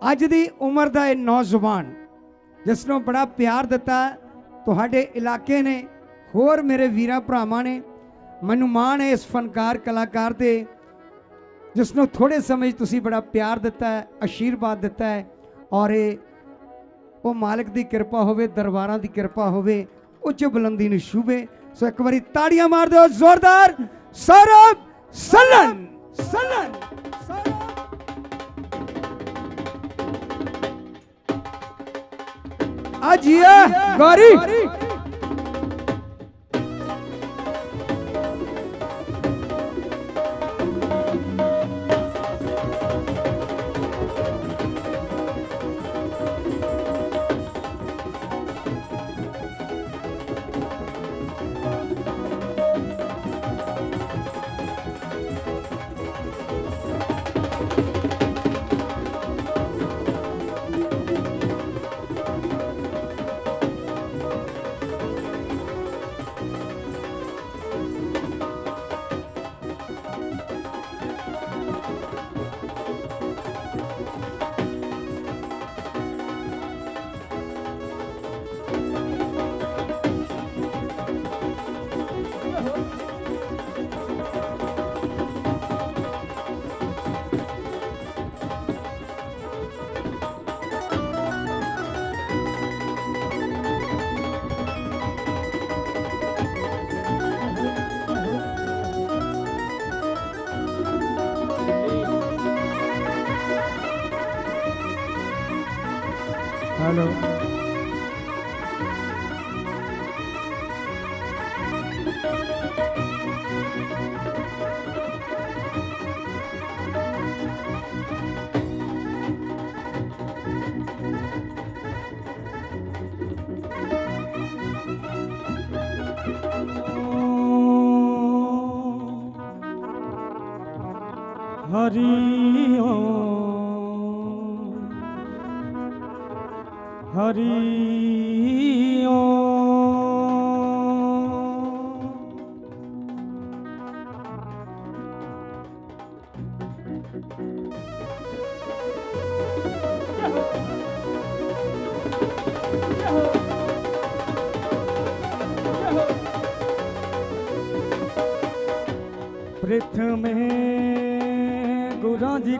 ਅੱਜ ਦੀ ਉਮਰ ਦਾ ਇਹ ਨੌਜਵਾਨ, ਜਿਸ ਨੂੰ ਬੜਾ ਪਿਆਰ ਦਿੱਤਾ ਤੁਹਾਡੇ ਇਲਾਕੇ ਨੇ, ਹੋਰ ਮੇਰੇ ਵੀਰਾਂ ਭਰਾਵਾਂ ਨੇ, ਮੈਨੂੰ ਮਾਣ ਹੈ ਇਸ ਫਨਕਾਰ ਕਲਾਕਾਰ ਤੇ ਜਿਸ ਨੂੰ ਥੋੜੇ ਸਮੇਂ 'ਚ ਤੁਸੀਂ ਬੜਾ ਪਿਆਰ ਦਿੱਤਾ ਹੈ ਆਸ਼ੀਰਵਾਦ ਦਿੱਤਾ ਹੈ, ਔਰ ਇਹ, ਉਹ ਮਾਲਕ ਦੀ ਕਿਰਪਾ ਹੋਵੇ, ਦਰਬਾਰਾਂ ਦੀ ਕਿਰਪਾ ਹੋਵੇ, ਉੱਚ ਬੁਲੰਦੀ ਨੂੰ ਛੂਵੇ ਸੋ ਇੱਕ ਵਾਰੀ ਤਾੜੀਆਂ ਮਾਰ ਦਿਓ, ਜ਼ੋਰਦਾਰ ਸੌਰਵ ਸਲਨ ਸਲਨ ਅਜੀਆ ਗੌਰੀ।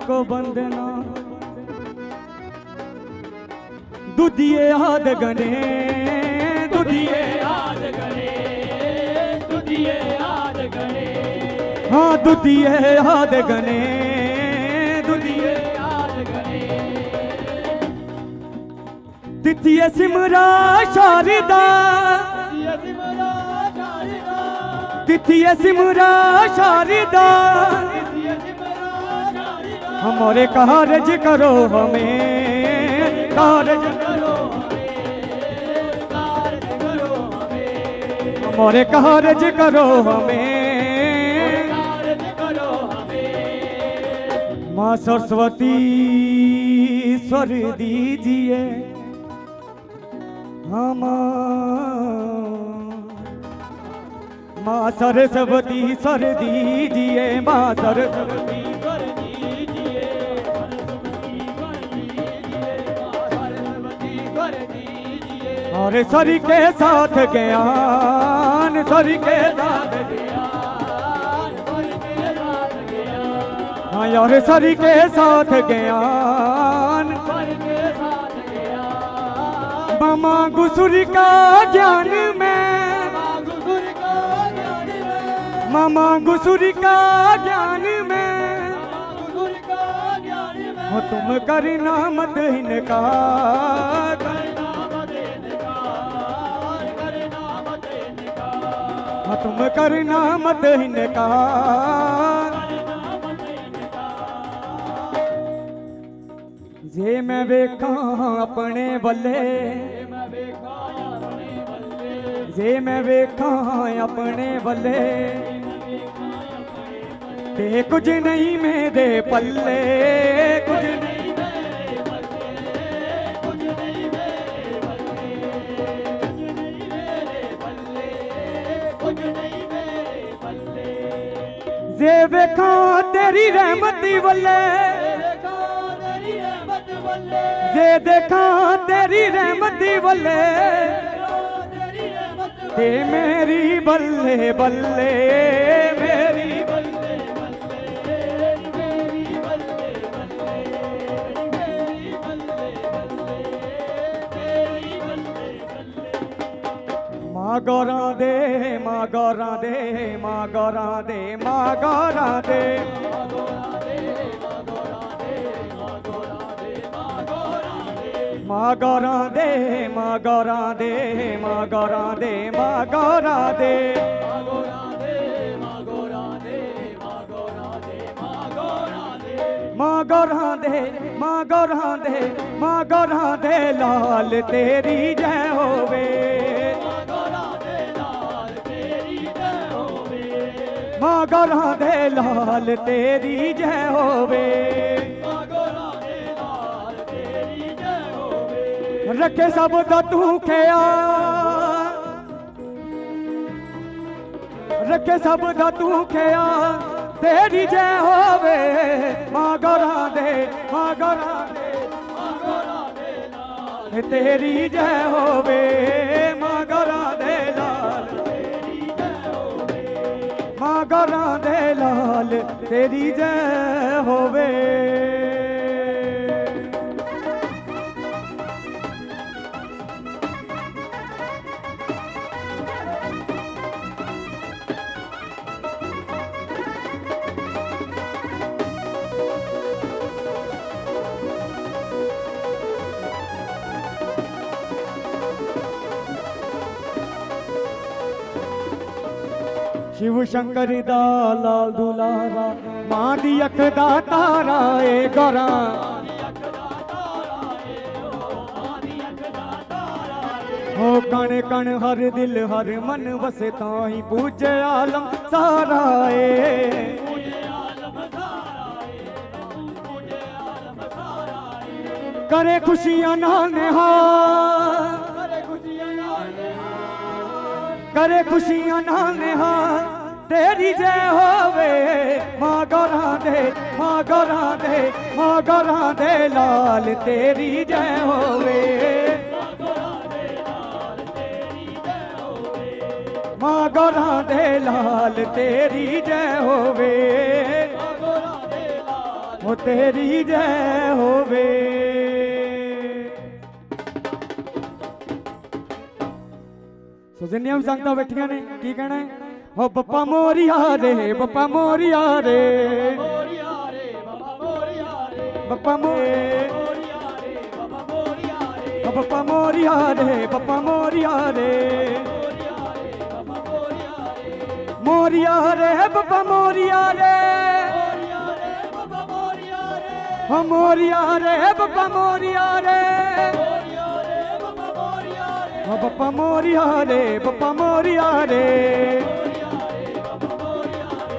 ਕੋ ਬੰਦਨਾ ਦੁਦੀਏ ਆਦ ਗਨੇ ਦੁਦੀਏ ਆਦ ਗਨੇ ਦੁਦੀਏ ਆਦ ਗਨੇ। ਹਾਂ ਦੁਦੀਏ ਆਦ ਗਨੇ ਦੁਦੀਏ ਆਦ ਗਨੇ। ਤਿਤੀਏ ਸਿਮਰਾ ਸ਼ਾਰਦਾ। ਤਿਤੀਏ ਸਿਮਰਾ हमारे कारज करो हमें कारज करो हमें कार्य करो हमें हमारे कारज करो हमें कार्य करो हमें माँ सरस्वती स्वर दीजिए हम माँ सरस्वती स्वर दीजिए माँ सरस्वती और सर के साथ ज्ञान सर के साथ ज्ञान पर के साथ ज्ञान हाँ और सर के साथ ज्ञान पर के साथ ज्ञान मामा गुसुर का ज्ञान में गुरु का ज्ञान में मामा गुसुर का ज्ञान में गुरु का ज्ञान में हो तुम करना मत इनकार तुम करना मत इनकार करना मत इनकार जे मैं वेखा अपने बल्ले मैं ਵੇਖਾ ਆਪਣੇ ਬੱਲੇ ਜੇ ਮੈਂ ਵੇਖਾਂ ਆਪਣੇ ਬੱਲੇ ਤੇ ਕੁਝ ਨਹੀਂ ਮੇਰੇ ਪੱਲੇ ਕੁਝ ਜੇ ਵੇਖਾਂ ਤੇਰੀ ਰਹਿਮਤ ਦੀ ਵੱਲੇ। ਬੱਲੇ ਜੇ ਦੇਖਾਂ ਤੇਰੀ ਰਹਿਮਤ ਦੀ ਵੱਲੇ। ਤੇ ਮੇਰੀ ਬੱਲੇ ਬੱਲੇ। ਬੱਲੇ ਦੇ ਗੌਰਾਂ ਦੇ ਮਾਂ ਗੌਰਾਂ ਦੇ। ਮਾਂ ਦੇ ਮਾਂ ਦੇ ਮਾਂ ਦੇ ਮਾਂ ਦੇ। ਮਾਂ ਦੇ ਮਾਂ ਦੇ ਮਾਂ ਦੇ, ਲਾਲ ਤੇਰੀ ਜੈ ਹੋਵੇ। ਮਾਂ ਗੌਰਾਂ ਦੇ ਲਾਲ ਤੇਰੀ ਜੈ ਹੋਵੇ। ਮਾਂ ਗੌਰਾਂ ਦੇ ਲਾਲ ਤੇਰੀ ਜੈ ਹੋਵੇ ਰੱਖੇ ਸਭ ਦਾ ਤੂੰ ਖਿਆ ਰੱਖੇ ਸਭ ਦਾ ਤੂੰ ਖਿਆਲ, ਤੇਰੀ ਜੈ ਹੋਵੇ। ਮਾਂ ਗੌਰਾਂ ਦੇ ਮਾਂ ਗੌਰਾਂ ਦੇ ਤੇਰੀ ਜੈ ਹੋਵੇ। ਗੌਰਾਂ ਦੇ ਲਾਲ ਤੇਰੀ ਜੈ ਸ਼ਿਵ ਸ਼ੰਕਰ ਦਾ ਲਾਲ ਦੁਲਾਰਾ, ਮਾਂ ਦੀ ਅੱਖ ਦਾ ਤਾਰਾ ਏ ਗੋਰਾ। ਹੋ ਕਣ ਕਣ ਹਰ ਦਿਲ ਹਰ ਮਨ ਵਸੇ ਤਾਂ ਹੀ ਪੂਜੇ ਆਲਮ ਸਾਰਾ ਏ। ਕਰੇ ਖੁਸ਼ੀਆਂ ਨਾਲ ਨਿਹਾਲ ਕਰੇ ਖੁਸ਼ੀਆਂ ਨਾਲ ਨਿਹਾਲ ਤੇਰੀ ਜੈ ਹੋਵੇ ਮਾਂ ਗੌਰਾਂ ਦੇ ਮਾਂ ਗੌਰਾਂ ਦੇ ਮਾਂ ਗੌਰਾਂ ਦੇ ਲਾਲ ਤੇਰੀ ਜੈ ਹੋਵੇ। ਮਾਂ ਗੌਰਾਂ ਦੇ ਲਾਲ ਤੇਰੀ ਜੈ ਹੋਵੇ। ਉਹ ਤੇਰੀ ਜੈ ਹੋਵੇ। ਸੋ ਜਿੰਨੀਆਂ ਵੀ ਸੰਗਤਾਂ ਬੈਠੀਆਂ ਨੇ, ਕੀ ਕਹਿਣਾ ਹੈ? હો બપ્પા મોરિયા રે બપ્પા મોરિયા રે. બપ્પા મોરિયા બપ્પા મોરિયા રે બપ્પા મોરિયા રે. મોરિયા રે બપ્પા મોરિયા રે. હો મોરિયા રે બપ્પા મોરિયા રે. હો બપ્પા મોરિયા રે બપ્પા મોરિયા રે.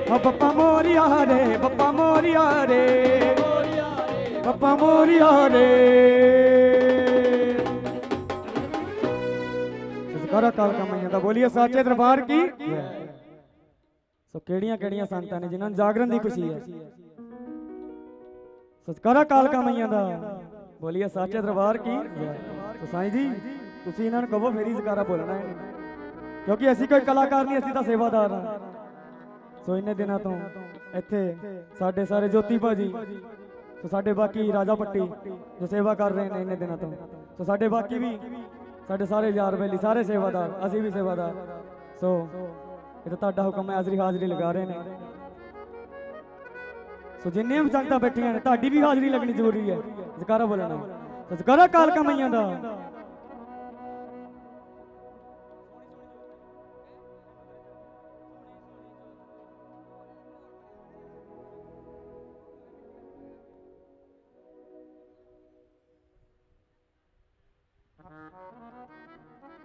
ਬੱਪਾ ਬੱਪਾ ਮੋਰੀਆ ਰੇ ਬੱਪਾ ਮੋਰੀਆ ਰੇ। ਬੱਪਾ ਮੋਰੀਆ ਰੇ। ਸਤਿਕਾਰਾ ਕਾਲ ਕਮਾਈਆਂ ਦਾ ਬੋਲੀਏ, ਸਾਚੇ ਦਰਬਾਰ ਕੀ? ਸੋ ਕਿਹੜੀਆਂ ਕਿਹੜੀਆਂ ਸੰਗਤਾਂ ਨੇ ਜਿਨ੍ਹਾਂ ਨੂੰ ਜਾਗਰਣ ਦੀ ਖੁਸ਼ੀ ਹੈ? ਸਤਿਕਾਰਾ ਕਾਲ ਕਮਾਈਆਂ ਦਾ ਬੋਲੀਏ, ਸਾਚੇ ਦਰਬਾਰ ਕੀ? ਸੋ ਸਾਈਂ ਜੀ, ਤੁਸੀਂ ਇਹਨਾਂ ਨੂੰ ਕਹੋ, ਫੇਰੀ ਜ਼ਕਾਰਾ ਬੋਲਣਾ ਹੈ। ਕਿਉਂਕਿ ਅਸੀਂ ਕੋਈ ਕਲਾਕਾਰ ਨਹੀਂ, ਅਸੀਂ ਤਾਂ ਸੇਵਾਦਾਰ ਹਾਂ। ਸੋ ਇੰਨੇ ਦਿਨਾਂ ਤੋਂ ਇੱਥੇ ਸਾਡੇ ਸਾਰੇ ਜੋਤੀ ਭਾਜੀ, ਸੋ ਸਾਡੇ ਬਾਕੀ ਰਾਜਾ ਪੱਟੀ ਜੋ ਸੇਵਾ ਕਰ ਰਹੇ ਨੇ ਇੰਨੇ ਦਿਨਾਂ ਤੋਂ। ਸੋ ਸਾਡੇ ਬਾਕੀ ਵੀ, ਸਾਡੇ ਸਾਰੇ ਯਾਰ ਬੇਲੀ, ਸਾਰੇ ਸੇਵਾਦਾਰ, ਅਸੀਂ ਵੀ ਸੇਵਾਦਾਰ। ਸੋ ਇਹ ਤਾਂ ਤੁਹਾਡਾ ਹੁਕਮ ਹੈ, ਹਾਜ਼ਰੀ ਹਾਜ਼ਰੀ ਲਗਾ ਰਹੇ ਨੇ। ਸੋ ਜਿੰਨੇ ਵੀ ਸੰਗਤਾਂ ਬੈਠੀਆਂ ਨੇ, ਤੁਹਾਡੀ ਵੀ ਹਾਜ਼ਰੀ ਲੱਗਣੀ ਜ਼ਰੂਰੀ ਹੈ। ਜ਼ਕਾਰਾ ਬੋਲਣਾ। ਸੋ ਜ਼ਕਾਰਾ ਕਾਲ ਕਮਈਆਂ ਦਾ।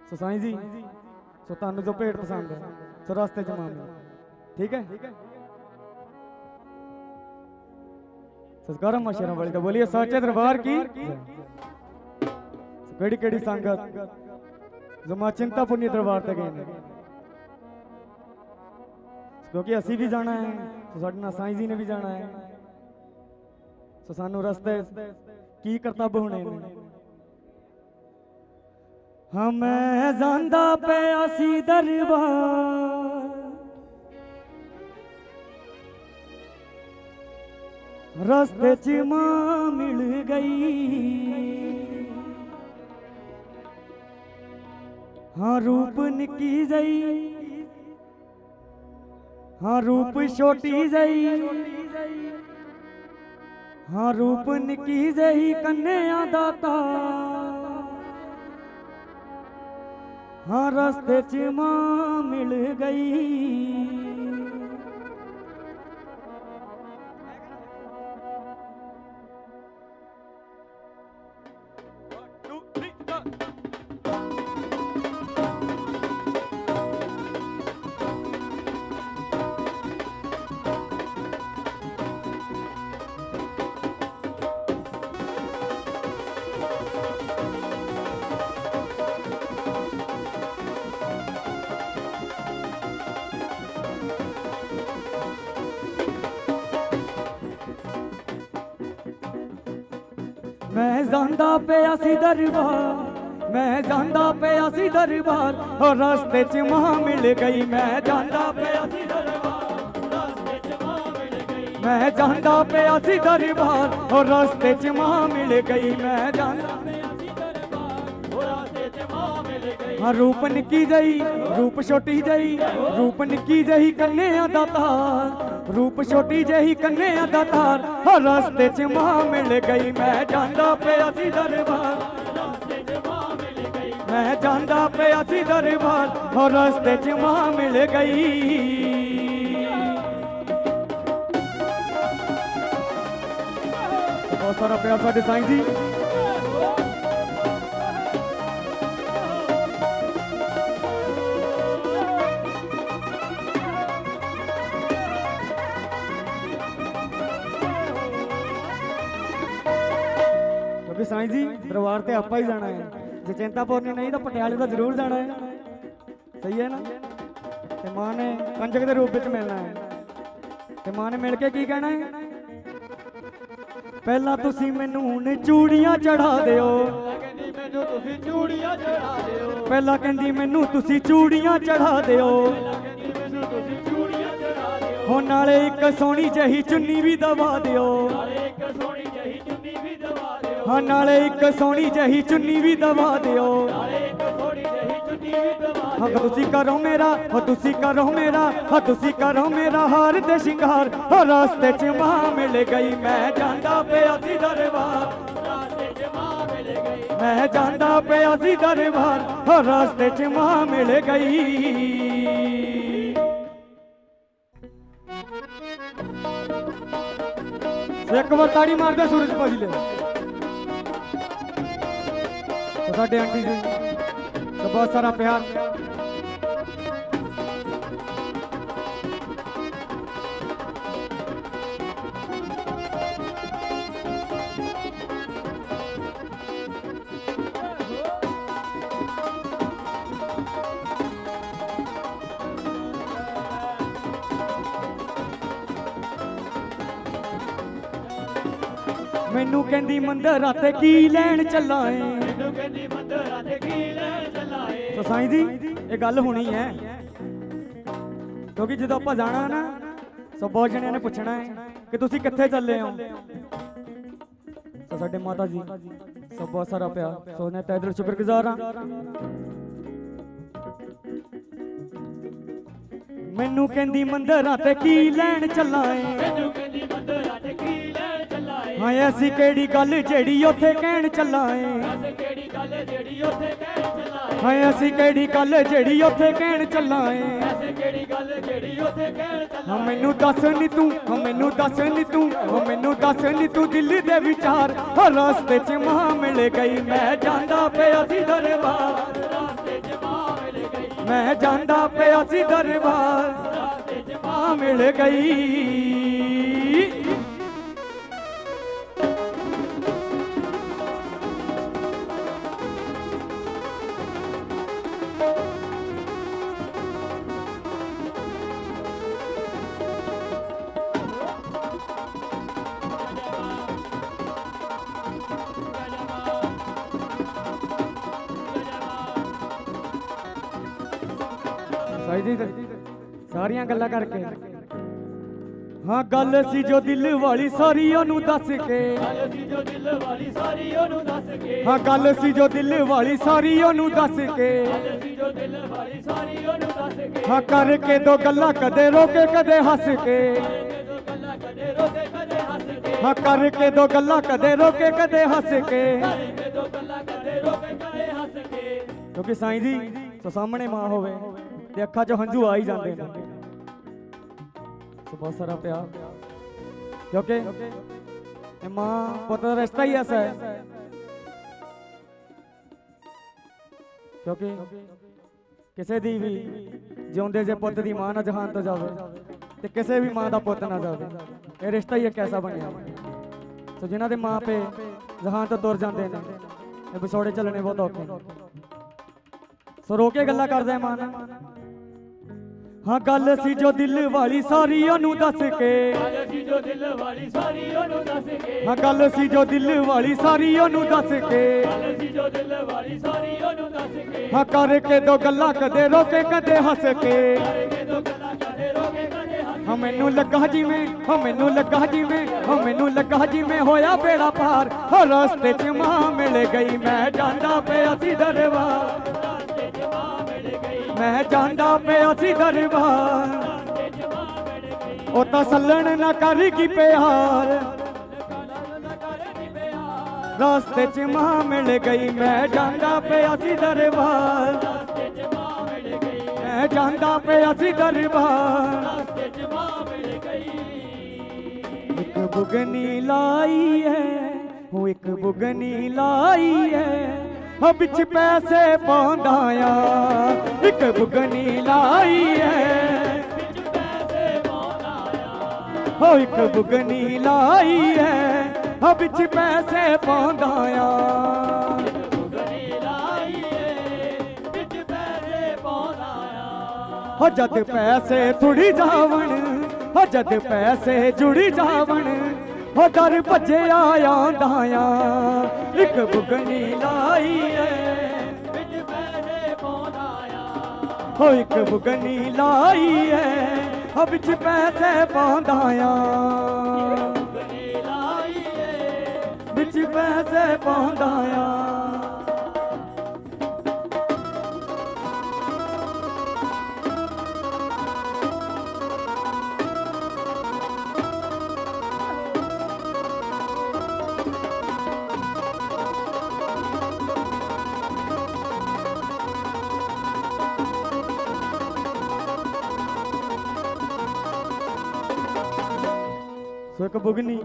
ਸੋ ਸਾਈਂ ਜੀ। ਸੋ ਤੁਹਾਨੂੰ ਜੋ ਭੇਟ ਪਸੰਦ ਹੈ, ਸੋ ਰਸਤੇ ਚ ਮਾਮੇ। ਠੀਕ ਹੈ? ਸਸਕਾਰਮ ਮਸ਼ਰਾਂ ਵਾਲੀ ਦਾ ਬੋਲੀਏ, ਸੱਚੇ ਦਰਬਾਰ ਕੀ? ਕਿਹੜੀ ਕਿਹੜੀ ਸੰਗਤ? ਜਮਾ ਚਿੰਤਾ ਪੁੰਨੀ ਦਰਬਾਰ ਤੇ ਗਏ ਨੇ। ਕਿਉਂਕਿ ਅਸੀਂ ਵੀ ਜਾਣਾ ਹੈ, ਸੋ ਸਾਡੇ ਨਾਲ ਸਾਈਂ ਜੀ ਨੇ ਵੀ ਜਾਣਾ ਹੈ। ਸੋ ਸਾਨੂੰ ਰਸਤੇ ਕੀ ਕਰਤੱਬ ਹੋਣੇ ਨੇ? ਹਾਂ ਮੈਂ ਜਾਂਦਾ ਪਿਆ ਸੀ ਦਰਬਾਰ ਰਸਤੇ 'ਚ ਮਾਂ ਮਿਲ ਗਈ ਹਾਂ ਰੂਪ ਨਿੱਕੀ ਜਈ ਹਾਂ ਰੂਪ ਛੋਟੀ ਜਈ ਹਾਂ ਰੂਪ ਨਿੱਕੀ ਜਈ ਕੰਨਿਆਂ ਦਾ ਤਾ ਹਾਂ ਰਸਤੇ 'ਚ ਮਾਂ ਮੈਂ ਜਾਂਦਾ ਪਿਆ ਸੀ ਦਰਬਾਰ, ਮੈਂ ਜਾਂਦਾ ਪਿਆ ਸੀ ਦਰਬਾਰ, ਉਹ ਰਸਤੇ 'ਚ ਮਾਂ ਮਿਲ ਗਈ, ਮੈਂ ਜਾਂਦਾ ਪਿਆ ਸੀ ਮੈਂ ਜਾਂਦਾ ਪਿਆ ਸੀ ਦਰਬਾਰ, ਉਹ ਰਸਤੇ 'ਚ ਮਾਂ ਮਿਲ ਗਈ, ਮੈਂ ਜਾਂਦਾ ਹਾਂ ਰੂਪ ਨਿੱਕੀ ਜਈ ਰੂਪ ਛੋਟੀ ਜਈ ਰੂਪ ਨਿੱਕੀ ਜਈ ਕੰਨਿਆਂ ਦਾ ਤਾਰ ਰੂਪ ਛੋਟੀ ਜਈ ਕੰਨਿਆਂ ਦਾ ਤਾਰ ਹਾਂ ਰਸਤੇ 'ਚ ਮਾਂ ਮਿਲ ਗਈ, ਮੈਂ ਜਾਂਦਾ ਪਿਆ ਸੀ ਦਰਬਾਰ। ਮੈਂ ਜਾਂਦਾ ਪਿਆ ਸੀ ਦਰਬਾਰ ਹਾਂ ਰਸਤੇ 'ਚ ਮਾਂ ਮਿਲ ਗਈ। ਬਹੁਤ ਸਾਰਾ ਪਿਆਰ ਸਾਡੇ ਸਾਈਂ ਜੀ। ਕਿਉਂਕਿ ਜੀ, ਦਰਬਾਰ ਤੇ ਆਪਾਂ ਹੀ ਜਾਣਾ ਹੈ। ਜੇ ਚਿੰਤਾਪੁਰਨੀ ਨਹੀਂ ਤਾਂ ਪਟਿਆਲੇ ਤਾਂ ਜ਼ਰੂਰ ਜਾਣਾ ਹੈ। ਸਹੀ ਹੈ ਨਾ? ਤੇ ਮਾਂ ਨੇ ਕੰਜਕ ਦੇ ਰੂਪ ਵਿੱਚ ਮਿਲਣਾ ਹੈ। ਤੇ ਮਾਂ ਨੇ ਮਿਲ ਕੇ ਕੀ ਕਹਿਣਾ ਹੈ? ਪਹਿਲਾਂ ਤੁਸੀਂ ਮੈਨੂੰ ਹੁਣ ਚੂੜੀਆਂ ਚੜਾ ਦਿਓ। ਮੈਨੂੰ ਤੁਸੀਂ ਚੂੜੀਆਂ ਚੜਾ ਦਿਓ ਪਹਿਲਾਂ ਕਹਿੰਦੀ ਮੈਨੂੰ ਤੁਸੀਂ ਚੂੜੀਆਂ ਚੜਾ ਦਿਓ ਕਹਿੰਦੀ ਮੈਨੂੰ ਤੁਸੀਂ ਚੂੜੀਆਂ ਚੜਾ ਦਿਓ। ਹੁਣ ਨਾਲੇ ਇੱਕ ਸੋਹਣੀ ਜਹੀ ਚੁੰਨੀ ਵੀ ਦਵਾ ਦਿਓ। ਹਾਂ ਨਾਲੇ ਇੱਕ ਸੋਹਣੀ ਜਹੀ ਚੁੰਨੀ ਵੀ ਦਵਾ ਦਿਓ। ਨਾਲੇ ਇੱਕ ਸੋਹਣੀ ਜਹੀ ਚੁੰਨੀ ਵੀ ਦਵਾ ਹਾਂ ਤੁਸੀਂ ਕਰੋ ਮੇਰਾ ਹੋ ਤੁਸੀਂ ਕਰੋ ਮੇਰਾ ਹੋ ਤੁਸੀਂ ਕਰੋ ਮੇਰਾ ਹਾਰ ਤੇ ਸ਼ਿੰਗਾਰ। ਹੋ ਰਸਤੇ 'ਚ ਮਾਂ ਮਿਲ ਗਈ ਮੈਂ ਜਾਂਦਾ ਪਿਆ ਸੀ ਦਰਬਾਰ। ਮਾਂ ਮਿਲ ਗਈ। ਮੈਂ ਜਾਂਦਾ ਪਿਆ ਸੀ ਦਰਬਾਰ। ਹੋ ਰਸਤੇ 'ਚ ਮਾਂ ਮਿਲ ਗਈ। ਇੱਕ ਵਾਰ ਤਾੜੀ ਮਾਰਦੇ ਸੂਰਜ ਭਾਜੀ ਲੈ। ਸਾਡੇ ਆਂਟੀ ਜੀ ਤੇ ਬਹੁਤ ਸਾਰਾ ਪਿਆਰ। ਮੈਨੂੰ ਕਹਿੰਦੀ ਮੰਦਰ ਤੇ ਕੀ ਲੈਣ ਚੱਲਾਂ ਏ? ਸਾਈਂ ਜੀ, ਇਹ ਗੱਲ ਹੋਣੀ ਹੈ। ਕਿਉਂਕਿ ਜਦੋਂ ਆਪਾਂ ਜਾਣਾ ਨਾ, ਸੋ ਬਹੁਤ ਜਣਿਆਂ ਨੇ ਪੁੱਛਣਾ ਹੈ ਕਿ ਤੁਸੀਂ ਕਿੱਥੇ ਚੱਲੇ ਹੋ? ਤਾਂ ਸਾਡੇ ਮਾਤਾ ਜੀ ਸਭ ਬਹੁਤ ਸਾਰਾ ਪਿਆਰ। ਸੋ ਨੇ ਤਹਿ ਦਿਲ ਸ਼ੁਕਰਗੁਜ਼ਾਰ ਹਾਂ। ਮੈਨੂੰ ਕਹਿੰਦੀ ਮੰਦਰਾਂ ਤੇ ਕੀ ਲੈਣ ਚੱਲਾਂ ਏ ਮੈਨੂੰ ਕਹਿੰਦੀ ਮੰਦਰਾਂ ਤੇ ਕੀ ਲੈਣ ਚਲਾਏ? ਹਾਂ ਐਸੀ ਕਿਹੜੀ ਗੱਲ ਜਿਹੜੀ ਉੱਥੇ ਕਹਿਣ ਚੱਲਾਂ ਏ ਚਲਾਏ ਹਾਂ ਅਸੀਂ ਕਿਹੜੀ ਗੱਲ ਜਿਹੜੀ ਉੱਥੇ ਕਹਿਣ ਚੱਲਾਂ ਏ? ਐਸੇ ਕਿਹੜੀ ਗੱਲ ਜਿਹੜੀ ਉੱਥੇ ਕਹਿਣ ਹਾਂ ਚਲਾਏ ਮੈਨੂੰ ਦੱਸ ਨੀ ਤੂੰ ਹਾਂ ਮੈਨੂੰ ਦੱਸ ਨੀ ਤੂੰ ਹਾਂ ਮੈਨੂੰ ਦੱਸ ਨੀ ਤੂੰ ਦਿਲ ਦੇ ਵਿਚਾਰ। ਹਾਂ ਰਸਤੇ 'ਚ ਮਾਂ ਮਿਲ ਗਈ ਮੈਂ ਜਾਂਦਾ ਪਿਆ ਸੀ ਦਰਬਾਰ। ਚ ਮਾਂ ਮਿਲ ਗਈ। ਮੈਂ ਜਾਂਦਾ ਪਿਆ ਸੀ ਦਰਬਾਰ। ਚ ਮਾਂ ਮਿਲ ਗਈ। ਤੇ ਸਾਰੀਆਂ ਗੱਲਾਂ ਕਰਕੇ। ਹਾਂ ਗੱਲ ਸੀ ਜੋ ਦਿਲ ਵਾਲੀ ਸਾਰੀ ਉਹਨੂੰ ਦੱਸ ਕੇ। ਗੱਲ ਸੀ ਜੋ ਦਿਲ ਵਾਲੀ ਸਾਰੀ ਉਹਨੂੰ ਦੱਸ ਕੇ। ਹਾਂ ਗੱਲ ਸੀ ਜੋ ਦਿਲ ਵਾਲੀ ਸਾਰੀ ਉਹਨੂੰ ਦੱਸ ਕੇ। ਗੱਲ ਸੀ ਜੋ ਦਿਲ ਵਾਲੀ ਸਾਰੀ ਉਹਨੂੰ ਦੱਸ ਕੇ। ਹਾਂ ਕਰਕੇ ਦੋ ਗੱਲਾਂ ਕਦੇ ਰੋਕੇ ਕਦੇ ਹੱਸ ਕੇ। ਹਾਂ ਕਰਕੇ ਦੋ ਗੱਲਾਂ ਕਦੇ ਰੋਕੇ ਕਦੇ ਹੱਸ ਕੇ। ਜਦੋਂ ਗੱਲਾਂ ਕਦੇ ਰੋਕੇ ਕਦੇ ਹੱਸ ਕੇ। ਕਿਉਂਕਿ ਸਾਈਂ ਜੀ ਸੋ ਸਾਹਮਣੇ ਮਾਂ ਹੋਵੇ। ਤੇ ਅੱਖਾਂ 'ਚ ਹੰਝੂ ਆ ਹੀ ਜਾਂਦੇ ਨੇ। ਸੋ ਬਹੁਤ ਸਾਰਾ ਪਿਆਰ। ਕਿਉਂਕਿ ਇਹ ਮਾਂ ਪੁੱਤ ਦਾ ਰਿਸ਼ਤਾ ਹੀ ਐਸਾ ਹੈ। ਕਿਉਂਕਿ ਕਿਸੇ ਦੀ ਵੀ ਜਿਉਂਦੇ ਜੇ ਪੁੱਤ ਦੀ ਮਾਂ ਨਾ ਜਹਾਨ ਤੋਂ ਜਾਵੇ ਤੇ ਕਿਸੇ ਵੀ ਮਾਂ ਦਾ ਪੁੱਤ ਨਾ ਜਾਵੇ ਇਹ ਰਿਸ਼ਤਾ ਹੀ ਇੱਕ ਐਸਾ ਬਣਿਆ ਸੋ ਜਿਨ੍ਹਾਂ ਦੇ ਮਾਂ ਪੇ ਜਹਾਨ ਤੋਂ ਤੁਰ ਜਾਂਦੇ ਨੇ ਇਹ ਵਿਛੋੜੇ ਚੱਲਣੇ ਬਹੁਤ ਔਖੇ ਸੋ ਰੋ ਕੇ ਗੱਲਾਂ ਕਰਦਾ ਹੈ ਮਾਂ ਨਾਲ। ਹਾਂ ਗੱਲ ਸੀ ਜੋ ਦਿਲ ਵਾਲੀ ਸਾਰੀ ਉਹਨੂੰ ਦੱਸ ਕੇ। ਗੱਲ ਸੀ ਜੋ ਦਿਲ ਵਾਲੀ ਸਾਰੀ ਉਹਨੂੰ ਦੱਸ ਕੇ। ਹਾਂ ਗੱਲ ਸੀ ਜੋ ਦਿਲ ਵਾਲੀ ਸਾਰੀ ਉਹਨੂੰ ਦੱਸ ਕੇ। ਗੱਲ ਸੀ ਜੋ ਦਿਲ ਵਾਲੀ ਸਾਰੀ ਉਹਨੂੰ ਦੱਸ ਕੇ। ਹਾਂ ਕਰਕੇ ਦੋ ਗੱਲਾਂ ਕਦੇ ਰੋਕੇ ਕਦੇ ਹੱਸ ਕੇ। ਜਦੋਂ ਗੱਲਾਂ ਕਦੇ ਰੋਕੇ ਕਦੇ ਹੱਸ ਹਾਂ ਮੈਨੂੰ ਲੱਗਾ ਜਿਵੇਂ ਹਾਂ ਮੈਨੂੰ ਲੱਗਾ ਜਿਵੇਂ ਹਾਂ ਮੈਨੂੰ ਲੱਗਾ ਜਿਵੇਂ ਹੋਇਆ ਬੇੜਾ ਪਾਰ ਹੋ ਰਸਤੇ 'ਚ ਮਾਂ ਮਿਲ ਗਈ ਮੈਂ ਜਾਂਦਾ ਪਿਆ ਸੀ ਦਰਬਾਰ। ਮੈਂ ਜਾਂਦਾ ਪਿਆ ਸੀ ਦਰਬਾਰ। ਉਹ ਤਾਂ ਸੱਲਣ ਨਾ ਕਰ ਕੀ ਪਿਆਰ। ਰਸਤੇ 'ਚ ਮਾਂ ਮਿਲ ਗਈ, ਮੈਂ ਜਾਂਦਾ ਪਿਆ ਸੀ ਦਰਬਾਰ। ਮੈਂ ਜਾਂਦਾ ਪਿਆ ਸੀ ਦਰਬਾਰ। ਇੱਕ ਬੁਗਨੀ ਲਾਈ ਹੈ, ਉਹ ਇੱਕ ਬੁਗਨੀ ਲਾਈ ਹੈ। ਹੋ ਵਿੱਚ ਪੈਸੇ ਪਾਉਂਦਾ ਆ ਇੱਕ ਬੁਗਨੀ ਲਾਈ ਹੈ ਵਿੱਚ ਪੈਸੇ ਪਾਉਂਦਾ ਆ ਹੋ, ਇੱਕ ਬੁਗਨੀ ਲਾਈ ਹੈ ਹੋ, ਵਿੱਚ ਪੈਸੇ ਪਾਉਂਦਾ ਆ ਪਾਉਂਦਾ ਆ ਹੋ, ਜਦ ਪੈਸੇ ਥੁੜੀ ਜਾਵਣ, ਹੋ, ਜਦ ਪੈਸੇ ਜੁੜੀ ਜਾਵਣ, ਹੋ ਦਰ ਭੱਜਿਆ ਆਉਂਦਾ ਆ ਇੱਕ ਬੁਗਣੀ ਲਾਈ ਐ? ਵਿੱਚ ਪੈਸੇ ਪਾਉਂਦਾ ਹੋ ਇੱਕ ਬੁਗਣੀ ਲਾਈ ਐ? ਹੋ ਵਿੱਚ ਪੈਸੇ ਪਾਉਂਦਾ ਆ ਵਿੱਚ ਪੈਸੇ ਪਾਉਂਦਾ ਇੱਕ ਬੁਗਨੀ।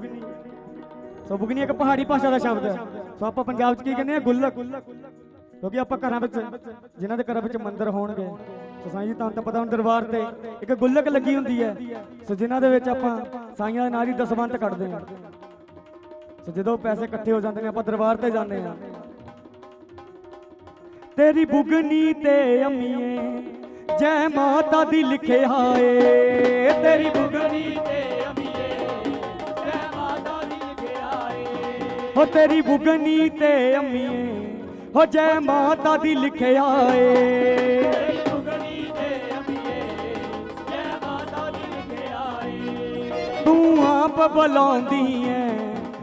ਸੋ ਬੁਗਨੀ ਇੱਕ ਪਹਾੜੀ ਭਾਸ਼ਾ ਦਾ ਸ਼ਬਦ ਹੈ। ਸੋ ਆਪਾਂ ਪੰਜਾਬ 'ਚ ਕੀ ਕਹਿੰਦੇ ਆ ਗੁੱਲਕ। ਕਿਉਂਕਿ ਆਪਾਂ ਘਰਾਂ ਵਿੱਚ, ਜਿਨ੍ਹਾਂ ਦੇ ਘਰਾਂ ਵਿੱਚ ਮੰਦਿਰ ਹੋਣਗੇ। ਸੋ ਸਾਈਂ ਜੀ, ਤੁਹਾਨੂੰ ਤਾਂ ਪਤਾ ਹੁਣ ਦਰਬਾਰ ਤੇ ਇੱਕ ਗੁੱਲਕ ਲੱਗੀ ਹੁੰਦੀ ਹੈ। ਸੋ ਜਿਨ੍ਹਾਂ ਦੇ ਵਿੱਚ ਆਪਾਂ ਸਾਈਆਂ ਦੇ ਨਾਲ ਹੀ ਦਸਵੰਤ ਕੱਢਦੇ ਹਾਂ। ਸੋ ਜਦੋਂ ਪੈਸੇ ਇਕੱਠੇ ਹੋ ਜਾਂਦੇ ਨੇ, ਆਪਾਂ ਦਰਬਾਰ ਤੇ ਜਾਂਦੇ ਹਾਂ। ਤੇਰੀ ਬੁਗਨੀ ਤੇ ਅੰਮੀਏ, ਜੈ ਮਾਤਾ ਦੀ ਲਿਖਿਆ ਏ ਤੇਰੀ ਬੁਗਨੀ ਤੇ ਹੋ ਤੇਰੀ ਬੁਗਨੀ ਤੇ ਅੰਮੀਏ, ਹੋ ਜੈ ਮਾਤਾ ਦੀ ਲਿਖਿਆ ਏ। ਤੂੰ ਆਪ ਬੁਲਾਉਂਦੀ ਐ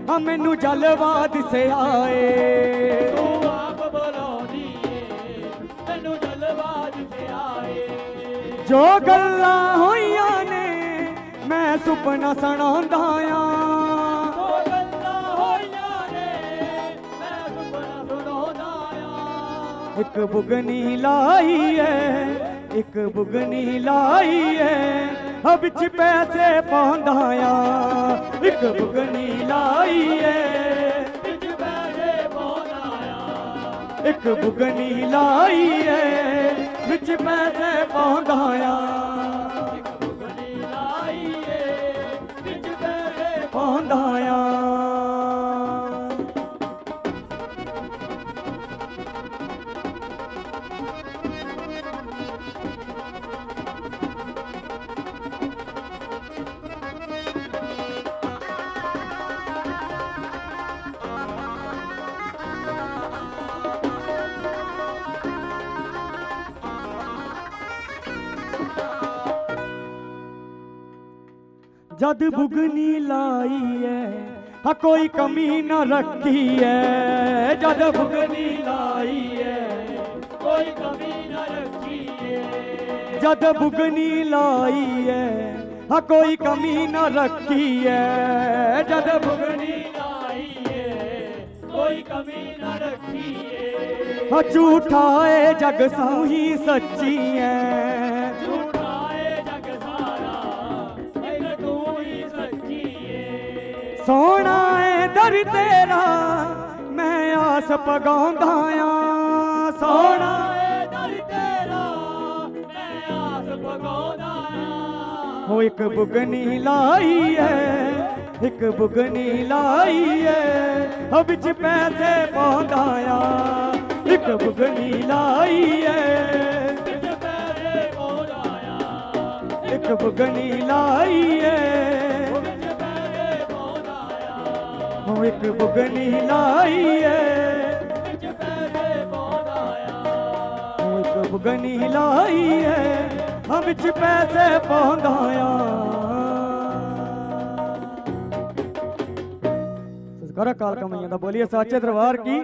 ਆ ਮੈਨੂੰ ਜਲਵਾ ਦਿਸਿਆ ਏ ਤੂੰ ਆਪ ਬੁਲਾਉਂਦੀ ਏ ਤੈਨੂੰ ਜਲਵਾ ਦਿੱਤਿਆ ਏ। ਜੋ ਗੱਲਾਂ ਹੋਈਆਂ ਨੇ, ਮੈਂ ਸੁਪਨਾ ਸੁਣਾਉਂਦਾ ਆ। ਇੱਕ ਬੁਗਨੀ ਲਾਈ ਐ, ਇੱਕ ਬੁਗਨੀ ਲਾਈ ਐ। ਆ ਵਿੱਚ ਪੈਸੇ ਪਾਉਂਦਾ ਆ, ਇੱਕ ਬੁਗਨੀ ਲਾਈ ਐ। ਵਿੱਚ ਪੈਸੇ ਪਾਉਂਦਾ ਆ, ਇੱਕ ਬੁਗਨੀ ਲਾਈ ਐ। ਵਿੱਚ ਪੈਸੇ ਪਾਉਂਦਾ ਆ। ਜਦ ਬੁਗਨੀ ਲਾਈ ਐ। ਹਾ, ਕੋਈ ਕਮੀ ਨਾ ਰੱਖੀ ਐ। ਜਦ ਬੁਗਨੀ ਲਾਈ ਐ। ਕੋਈ ਕਮੀ ਨਾ ਰੱਖੀਏ ਜਦ ਬੁਗਨੀ ਲਾਈ ਐ। ਹਾ, ਕੋਈ ਕਮੀ ਨਾ ਰੱਖੀ ਐ। ਜਦ ਬੁਗਨੀ ਬੁਗਨੀ ਲਾਈਏ ਕੋਈ ਕਮੀ ਨਾ ਰੱਖੀਏ ਹਾ, ਝੂਠਾ ਏ ਜਗ ਸੂਹੀ ਸੱਚੀ ਐ। ਸੋਹਣਾ ਏ ਦਰ ਤੇਰਾ, ਮੈਂ ਆਸ ਪਗਾਉਂਦਾ ਆ। ਸੋਹਣਾ ਸੋਹਣਾ ਏ ਦਰ ਤੇਰਾ, ਮੈਂ ਆਸ ਪਗਾਉਂਦਾ ਆਂ। ਹੋ ਇੱਕ ਬੁਗਨੀ ਲਾਈ ਐ ਇੱਕ ਬੁਗਨੀ ਲਾਈ ਐ ਹੋ ਵਿੱਚ ਪੈਸੇ ਪਾਉਂਦਾ ਆ। ਇੱਕ ਬੁਗਨੀ ਲਾਈ ਐ ਵਿੱਚ ਪੈਰੇ ਪੋਦਾਇਆ ਇੱਕ ਬੁਗਨੀ ਲਾਈ ਐ ਪੋਦਾਇਆ ਇੱਕ ਬੁਗਨੀ ਲਾਈ ਐ ਵਿੱਚ ਪੈਰੇ ਪੋਦਾਇਆ ਹੋ ਇੱਕ ਬੁਗਨੀ ਲਾਈ ਐ ਹਾਂ ਵਿੱਚ ਪੈਸੇ ਪਾਉਂਦਾ ਸਸਕਾਰਾ ਕਾਲ ਕਮਈਆਂ ਦਾ ਬੋਲੀਏ ਸਾਚੇ ਦਰਬਾਰ ਕੀ?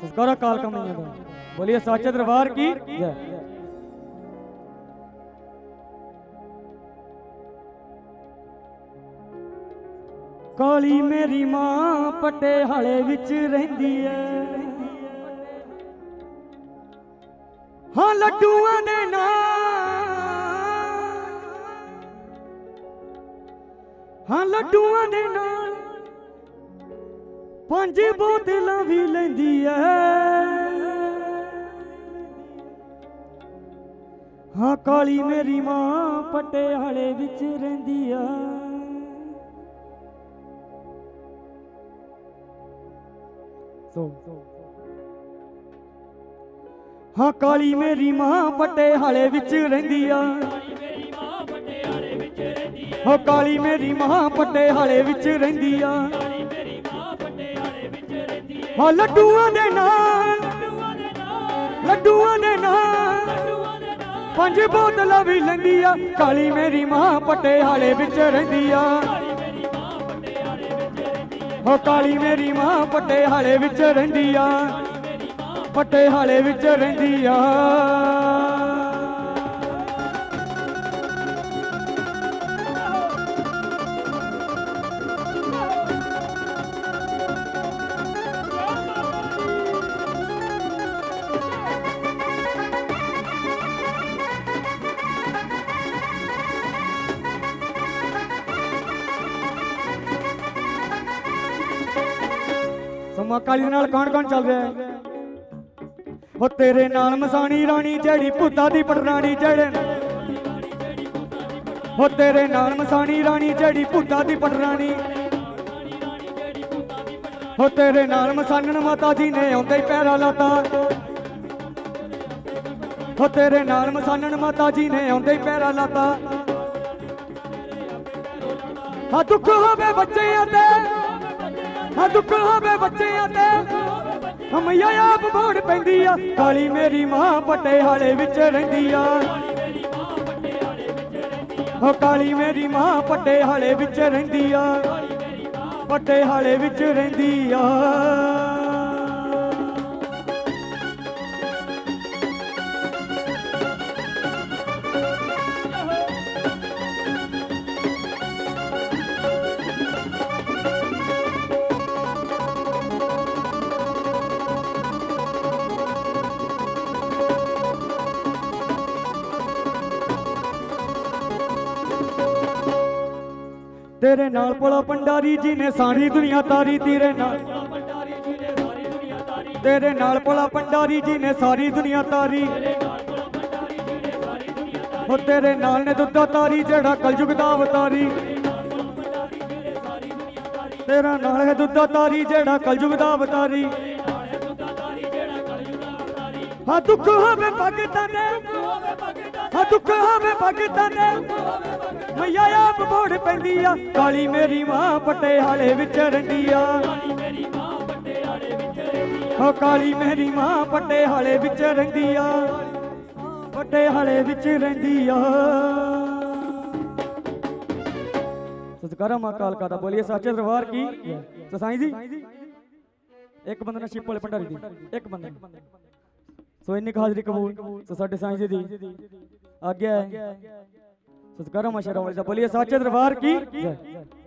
ਸਸਕਾਰਾ ਕਾਲ ਕਮਈਆਂ ਦਾ ਬੋਲੀਏ ਸਾਚੇ ਦਰਬਾਰ ਕੀ? ਜੈ ਕਾਲੀ ਮੇਰੀ ਮਾਂ ਪਟਿਆਲੇ ਵਿੱਚ ਰਹਿੰਦੀ ਐ ਹਾਂ, ਲੱਡੂਆਂ ਦੇ ਨਾਲ। ਹਾਂ, ਲੱਡੂਆਂ ਦੇ ਨਾਲ। ਪੰਜ ਬੋਤਲਾਂ ਵੀ ਲੈਂਦੀ ਐ ਹਾਂ, ਕਾਲੀ ਮੇਰੀ ਮਾਂ ਪਟਿਆਲੇ ਵਿੱਚ ਰਹਿੰਦੀ ਆ ਸੋ ਹਾਂ, ਕਾਲੀ ਮੇਰੀ ਮਾਂ ਪਟਿਆਲੇ ਵਿੱਚ ਰਹਿੰਦੀ ਆ। ਹੋ, ਕਾਲੀ ਮੇਰੀ ਮਾਂ ਪਟਿਆਲੇ ਵਿੱਚ ਰਹਿੰਦੀ ਆ। ਹਾਂ, ਲੱਡੂਆਂ ਦੇ ਨਾਲ, ਲੱਡੂਆਂ ਦੇ ਨਾਲ ਪੰਜ ਬੋਤਲਾਂ ਵੀ ਲੈਂਦੀ ਆ। ਕਾਲੀ ਮੇਰੀ ਮਾਂ ਪੱਟੇ ਪਟਿਆਲੇ ਵਿੱਚ ਰਹਿੰਦੀ ਆ। ਹੋ ਕਾਲੀ ਮੇਰੀ ਮਾਂ ਪੱਟੇ ਹਾਲੇ ਵਿੱਚ ਰਹਿੰਦੀ ਆ। ਪੱਟੇ ਹਾਲੇ ਵਿੱਚ ਰਹਿੰਦੀ ਆ। ਸਮਾ ਦੇ ਨਾਲ ਕੌਣ ਕੌਣ ਚੱਲ ਰਿਹਾ ਹੈ। ਹੋ ਤੇਰੇ ਨਾਲ ਮਸਾਣੀ ਰਾਣੀ, ਜਿਹੜੀ ਭੂਤਾ ਦੀ ਪਟਰਾਣੀ ਜਿਹੜੇ ਹੋ ਤੇਰੇ ਨਾਲ ਮਸਾਣੀ ਰਾਣੀ, ਜਿਹੜੀ ਭੂਤਾ ਦੀ ਪਟਰਾਣੀ ਹੋ ਤੇਰੇ ਨਾਲ ਮਸਾਨਣ ਮਾਤਾ ਜੀ ਨੇ ਆਉਂਦੇ ਹੀ ਪੈਰਾ ਲਾਤਾ। ਹੋ ਤੇਰੇ ਨਾਲ ਮਸਾਨਣ ਮਾਤਾ ਜੀ ਨੇ ਆਉਂਦੇ ਹੀ ਪੈਰਾ ਲਾਤਾ। ਹਾਂ ਦੁੱਖ ਹੋਵੇ ਬੱਚਿਆਂ ਤੇ। ਹਾਂ ਦੁੱਖ ਹੋਵੇ ਬੱਚਿਆਂ ਤੇ। ਹਮਈਆ ਆਪ ਮੋੜ ਪੈਂਦੀ ਆ। ਕਾਲੀ ਮੇਰੀ ਮਾਂ ਪਟਿਆਲੇ ਵਿੱਚ ਰਹਿੰਦੀ ਆ। ਹੋ ਕਾਲੀ ਮੇਰੀ ਮਾਂ ਪਟਿਆਲੇ ਵਿੱਚ ਰਹਿੰਦੀ ਆ। ਪਟਿਆਲੇ ਵਿੱਚ ਰਹਿੰਦੀ ਆ। ਤੇਰੇ ਨਾਲ ਪੁਲਾ ਪੰਡਾਰੀ ਜੀ ਨੇ ਸਾਰੀ ਦੁਨੀਆ ਤਾਰੀ ਤੇਰੇ ਨਾਲ। ਤੇਰੇ ਨਾਲ ਪੁਲਾ ਪੰਡਾਰੀ ਜੀ ਨੇ ਸਾਰੀ ਦੁਨੀਆ ਤਾਰੀ। ਭੰਡਾਰੀ ਤੇਰੇ ਨਾਲ ਨੇ ਦੁੱਧਾ ਤਾਰੀ ਜਿਹੜਾ ਕਲਯੁਗ ਦਾ ਅਵਤਾਰੀ। ਤੇਰਾ ਨਾਲ ਹੈ ਦੁੱਧਾ ਤਾਰੀ ਜਿਹੜਾ ਕਲਯੁਗ ਦਾ ਅਵਤਾਰੀ। ਹਾਂ ਦੁੱਖ ਹੋਵੇ ਭਗਤਾਂ ਦੇ। ਹਾਂ ਦੁੱਖ ਹੋਵੇ ਭਗਤਾਂ ਦੇ। ਮਈਆ ਆਪ ਮੋੜ ਪੈਂਦੀ ਆ। ਕਾਲੀ ਮੇਰੀ ਮਾਂ ਪਟਿਆਲੇ ਵਿੱਚ ਰਹਿੰਦੀ ਆ। ਕਾਲੀ ਮੇਰੀ ਮਾਂ ਪਟਿਆਲੇ ਵਿੱਚ ਰਹਿੰਦੀ ਹੋ, ਕਾਲੀ ਮੇਰੀ ਮਾਂ ਪਟਿਆਲੇ ਵਿੱਚ ਰਹਿੰਦੀ ਆ। ਪਟਿਆਲੇ ਵਿੱਚ ਰਹਿੰਦੀ ਆ। ਸਤਿਕਾਰਾ ਮਾਂ ਕਾਲਕਾ ਦਾ। ਬੋਲੀਏ ਸੱਚੇ ਦਰਬਾਰ ਕੀ? ਜੈ। ਸਾਈਂ ਜੀ? ਇੱਕ ਬੰਦੇ ਨੇ ਸ਼ਿਪ ਵਾਲੇ ਭੰਡਾਰੀ ਦੀ। ਇੱਕ ਬੰਦੇ ਸੋ ਇੰਨੀ ਕੁ ਹਾਜ਼ਰੀ ਕਬੂਲ। ਸੋ ਸਾਡੇ ਸਾਈਂ ਜੀ ਦੀ। ਆਗਿਆ ਹੈ ਸਤਿਕਾਰਾ ਮਾਂ ਸ਼ਰਮ ਵਾਲੀ ਦਾ ਬੋਲੀਏ ਸੱਚੇ ਦਰਬਾਰ ਕੀ?